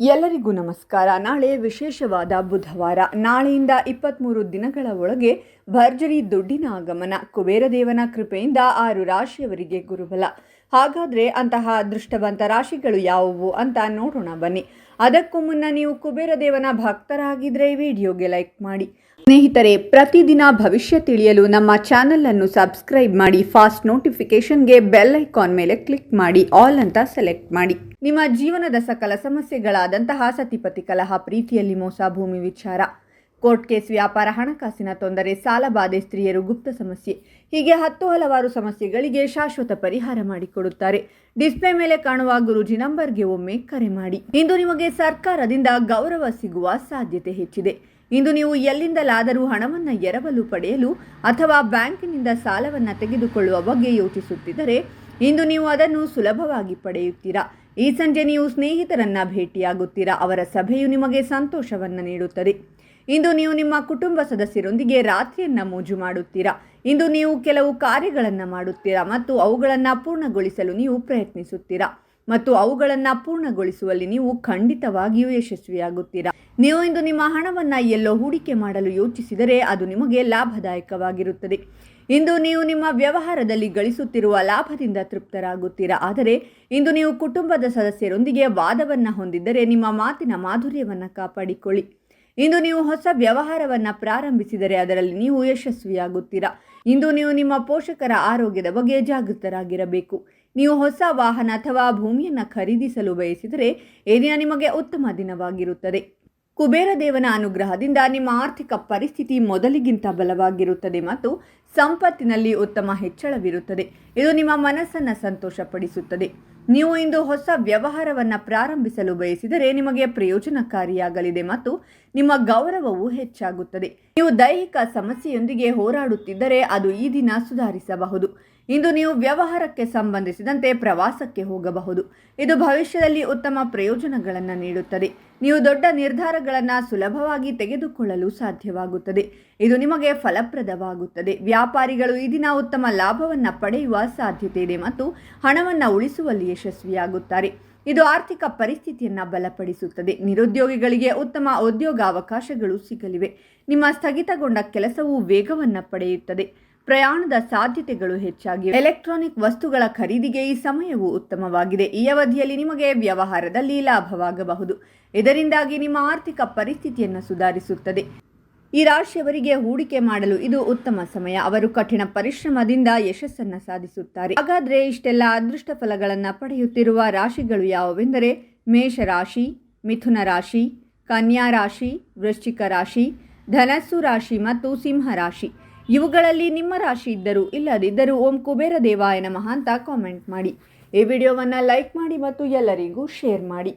ಎಲ್ಲರಿಗೂ ನಮಸ್ಕಾರ. ನಾಳೆ ವಿಶೇಷವಾದ ಬುಧವಾರ. ನಾಳೆಯಿಂದ ಇಪ್ಪತ್ತ್ಮೂರು ದಿನಗಳ ಒಳಗೆ ಭರ್ಜರಿ ದುಡ್ಡಿನ ಆಗಮನ. ಕುಬೇರದೇವನ ಕೃಪೆಯಿಂದ ಆರು ರಾಶಿಯವರಿಗೆ ಗುರುಬಲ. ಹಾಗಾದರೆ ಅಂತಹ ಅದೃಷ್ಟವಂತ ರಾಶಿಗಳು ಯಾವುವು ಅಂತ ನೋಡೋಣ ಬನ್ನಿ. ಅದಕ್ಕೂ ಮುನ್ನ ನೀವು ಕುಬೇರದೇವನ ಭಕ್ತರಾಗಿದ್ದರೆ ಈ ವಿಡಿಯೋಗೆ ಲೈಕ್ ಮಾಡಿ. ಸ್ನೇಹಿತರೆ, ಪ್ರತಿದಿನ ಭವಿಷ್ಯ ತಿಳಿಯಲು ನಮ್ಮ ಚಾನೆಲ್ ಅನ್ನು ಸಬ್ಸ್ಕ್ರೈಬ್ ಮಾಡಿ, ಫಾಸ್ಟ್ ನೋಟಿಫಿಕೇಷನ್ಗೆ ಬೆಲ್ ಐಕಾನ್ ಮೇಲೆ ಕ್ಲಿಕ್ ಮಾಡಿ, ಆಲ್ ಅಂತ ಸೆಲೆಕ್ಟ್ ಮಾಡಿ. ನಿಮ್ಮ ಜೀವನದ ಸಕಲ ಸಮಸ್ಯೆಗಳಾದಂತಹ ಸತಿಪತಿ ಕಲಹ, ಪ್ರೀತಿಯಲ್ಲಿ ಮೋಸ, ಭೂಮಿ ವಿಚಾರ. ಕೋರ್ಟ್ ಕೇಸ್, ವ್ಯಾಪಾರ, ಹಣಕಾಸಿನ ತೊಂದರೆ ಸಾಲಬಾಧೆ ಸ್ತ್ರೀಯರು ಗುಪ್ತ ಸಮಸ್ಯೆ. ಹೀಗೆ ಹತ್ತು ಹಲವಾರು ಸಮಸ್ಯೆಗಳಿಗೆ ಶಾಶ್ವತ ಪರಿಹಾರ ಮಾಡಿಕೊಡುತ್ತಾರೆ. ಡಿಸ್ಪ್ಲೇ ಮೇಲೆ ಕಾಣುವ ಗುರುಜಿ ನಂಬರ್ಗೆ ಒಮ್ಮೆ ಕರೆ ಮಾಡಿ. ಇಂದು ನಿಮಗೆ ಸರ್ಕಾರದಿಂದ ಗೌರವ ಸಿಗುವ ಸಾಧ್ಯತೆ ಹೆಚ್ಚಿದೆ. ಇಂದು ನೀವು ಎಲ್ಲಿಂದಲಾದರೂ ಹಣವನ್ನು ಎರವಲು ಪಡೆಯಲು ಅಥವಾ ಬ್ಯಾಂಕಿನಿಂದ ಸಾಲವನ್ನು ತೆಗೆದುಕೊಳ್ಳುವ ಬಗ್ಗೆ ಯೋಚಿಸುತ್ತಿದ್ದರೆ, ಇಂದು ನೀವು ಅದನ್ನು ಸುಲಭವಾಗಿ ಪಡೆಯುತ್ತೀರಾ? ಈ ಸಂಜೆ ನೀವು ಸ್ನೇಹಿತರನ್ನ ಭೇಟಿಯಾಗುತ್ತೀರಾ? ಅವರ ಸಭೆಯು ನಿಮಗೆ ಸಂತೋಷವನ್ನು ನೀಡುತ್ತದೆ. ಇಂದು ನೀವು ನಿಮ್ಮ ಕುಟುಂಬ ಸದಸ್ಯರೊಂದಿಗೆ ರಾತ್ರಿಯನ್ನು ಮೋಜು ಮಾಡುತ್ತೀರಾ? ಇಂದು ನೀವು ಕೆಲವು ಕಾರ್ಯಗಳನ್ನು ಮಾಡುತ್ತೀರಾ ಮತ್ತು ಅವುಗಳನ್ನು ಪೂರ್ಣಗೊಳಿಸಲು ನೀವು ಪ್ರಯತ್ನಿಸುತ್ತೀರಾ? ಮತ್ತು ಅವುಗಳನ್ನು ಪೂರ್ಣಗೊಳಿಸುವಲ್ಲಿ ನೀವು ಖಂಡಿತವಾಗಿಯೂ ಯಶಸ್ವಿಯಾಗುತ್ತೀರಾ. ನೀವು ಇಂದು ನಿಮ್ಮ ಹಣವನ್ನು ಎಲ್ಲೋ ಹೂಡಿಕೆ ಮಾಡಲು ಯೋಚಿಸಿದರೆ ಅದು ನಿಮಗೆ ಲಾಭದಾಯಕವಾಗಿರುತ್ತದೆ. ಇಂದು ನೀವು ನಿಮ್ಮ ವ್ಯವಹಾರದಲ್ಲಿ ಗಳಿಸುತ್ತಿರುವ ಲಾಭದಿಂದ ತೃಪ್ತರಾಗುತ್ತೀರಾ. ಆದರೆ ಇಂದು ನೀವು ಕುಟುಂಬದ ಸದಸ್ಯರೊಂದಿಗೆ ವಾದವನ್ನು ಹೊಂದಿದ್ದರೆ ನಿಮ್ಮ ಮಾತಿನ ಮಾಧುರ್ಯವನ್ನು ಕಾಪಾಡಿಕೊಳ್ಳಿ. ಇಂದು ನೀವು ಹೊಸ ವ್ಯವಹಾರವನ್ನು ಪ್ರಾರಂಭಿಸಿದರೆ ಅದರಲ್ಲಿ ನೀವು ಯಶಸ್ವಿಯಾಗುತ್ತೀರಾ. ಇಂದು ನೀವು ನಿಮ್ಮ ಪೋಷಕರ ಆರೋಗ್ಯದ ಬಗ್ಗೆ ಜಾಗೃತರಾಗಿರಬೇಕು. ನೀವು ಹೊಸ ವಾಹನ ಅಥವಾ ಭೂಮಿಯನ್ನು ಖರೀದಿಸಲು ಬಯಸಿದರೆ ಈ ದಿನ ನಿಮಗೆ ಉತ್ತಮ ದಿನವಾಗಿರುತ್ತದೆ. ಕುಬೇರ ದೇವನ ಅನುಗ್ರಹದಿಂದ ನಿಮ್ಮ ಆರ್ಥಿಕ ಪರಿಸ್ಥಿತಿ ಮೊದಲಿಗಿಂತ ಬಲವಾಗಿರುತ್ತದೆ ಮತ್ತು ಸಂಪತ್ತಿನಲ್ಲಿ ಉತ್ತಮ ಹೆಚ್ಚಳವಿರುತ್ತದೆ. ಇದು ನಿಮ್ಮ ಮನಸ್ಸನ್ನು ಸಂತೋಷಪಡಿಸುತ್ತದೆ. ನೀವು ಇಂದು ಹೊಸ ವ್ಯವಹಾರವನ್ನು ಪ್ರಾರಂಭಿಸಲು ಬಯಸಿದರೆ ನಿಮಗೆ ಪ್ರಯೋಜನಕಾರಿಯಾಗಲಿದೆ ಮತ್ತು ನಿಮ್ಮ ಗೌರವವು ಹೆಚ್ಚಾಗುತ್ತದೆ. ನೀವು ದೈಹಿಕ ಸಮಸ್ಯೆಯೊಂದಿಗೆ ಹೋರಾಡುತ್ತಿದ್ದರೆ ಅದು ಈ ದಿನ ಸುಧಾರಿಸಬಹುದು. ಇಂದು ನೀವು ವ್ಯವಹಾರಕ್ಕೆ ಸಂಬಂಧಿಸಿದಂತೆ ಪ್ರವಾಸಕ್ಕೆ ಹೋಗಬಹುದು. ಇದು ಭವಿಷ್ಯದಲ್ಲಿ ಉತ್ತಮ ಪ್ರಯೋಜನಗಳನ್ನು ನೀಡುತ್ತದೆ. ನೀವು ದೊಡ್ಡ ನಿರ್ಧಾರಗಳನ್ನು ಸುಲಭವಾಗಿ ತೆಗೆದುಕೊಳ್ಳಲು ಸಾಧ್ಯವಾಗುತ್ತದೆ. ಇದು ನಿಮಗೆ ಫಲಪ್ರದವಾಗುತ್ತದೆ. ವ್ಯಾಪಾರಿಗಳು ಈ ದಿನ ಉತ್ತಮ ಲಾಭವನ್ನು ಪಡೆಯುವ ಸಾಧ್ಯತೆ ಇದೆ ಮತ್ತು ಹಣವನ್ನು ಉಳಿಸುವಲ್ಲಿ ಯಶಸ್ವಿಯಾಗುತ್ತಾರೆ. ಇದು ಆರ್ಥಿಕ ಪರಿಸ್ಥಿತಿಯನ್ನು ಬಲಪಡಿಸುತ್ತದೆ. ನಿರುದ್ಯೋಗಿಗಳಿಗೆ ಉತ್ತಮ ಉದ್ಯೋಗ ಅವಕಾಶಗಳು ಸಿಗಲಿವೆ. ನಿಮ್ಮ ಸ್ಥಗಿತಗೊಂಡ ಕೆಲಸವು ವೇಗವನ್ನು ಪಡೆಯುತ್ತದೆ. ಪ್ರಯಾಣದ ಸಾಧ್ಯತೆಗಳು ಹೆಚ್ಚಾಗಿವೆ. ಎಲೆಕ್ಟ್ರಾನಿಕ್ ವಸ್ತುಗಳ ಖರೀದಿಗೆ ಈ ಸಮಯವು ಉತ್ತಮವಾಗಿದೆ. ಈ ಅವಧಿಯಲ್ಲಿ ನಿಮಗೆ ವ್ಯವಹಾರದಲ್ಲಿ ಲಾಭವಾಗಬಹುದು. ಇದರಿಂದಾಗಿ ನಿಮ್ಮ ಆರ್ಥಿಕ ಪರಿಸ್ಥಿತಿಯನ್ನು ಸುಧಾರಿಸುತ್ತದೆ. ಈ ರಾಶಿಯವರಿಗೆ ಹೂಡಿಕೆ ಮಾಡಲು ಇದು ಉತ್ತಮ ಸಮಯ. ಅವರು ಕಠಿಣ ಪರಿಶ್ರಮದಿಂದ ಯಶಸ್ಸನ್ನು ಸಾಧಿಸುತ್ತಾರೆ. ಹಾಗಾದ್ರೆ ಇಷ್ಟೆಲ್ಲ ಅದೃಷ್ಟ ಫಲಗಳನ್ನು ಪಡೆಯುತ್ತಿರುವ ರಾಶಿಗಳು ಯಾವುವೆಂದರೆ ಮೇಷರಾಶಿ ಮಿಥುನ ರಾಶಿ, ಕನ್ಯಾ ರಾಶಿ, ವೃಶ್ಚಿಕ ರಾಶಿ, ಧನಸ್ಸು ರಾಶಿ ಮತ್ತು ಸಿಂಹ ರಾಶಿ. ಇವುಗಳಲ್ಲಿ ನಿಮ್ಮ ರಾಶಿ ಇದ್ದರೂ ಇಲ್ಲದಿದ್ದರೂ ಓಂ ಕುಬೇರ ದೇವಾಯ ನಮಃ ಅಂತ ಕಾಮೆಂಟ್ ಮಾಡಿ. ಈ ವಿಡಿಯೋವನ್ನು ಲೈಕ್ ಮಾಡಿ ಮತ್ತು ಎಲ್ಲರಿಗೂ ಶೇರ್ ಮಾಡಿ.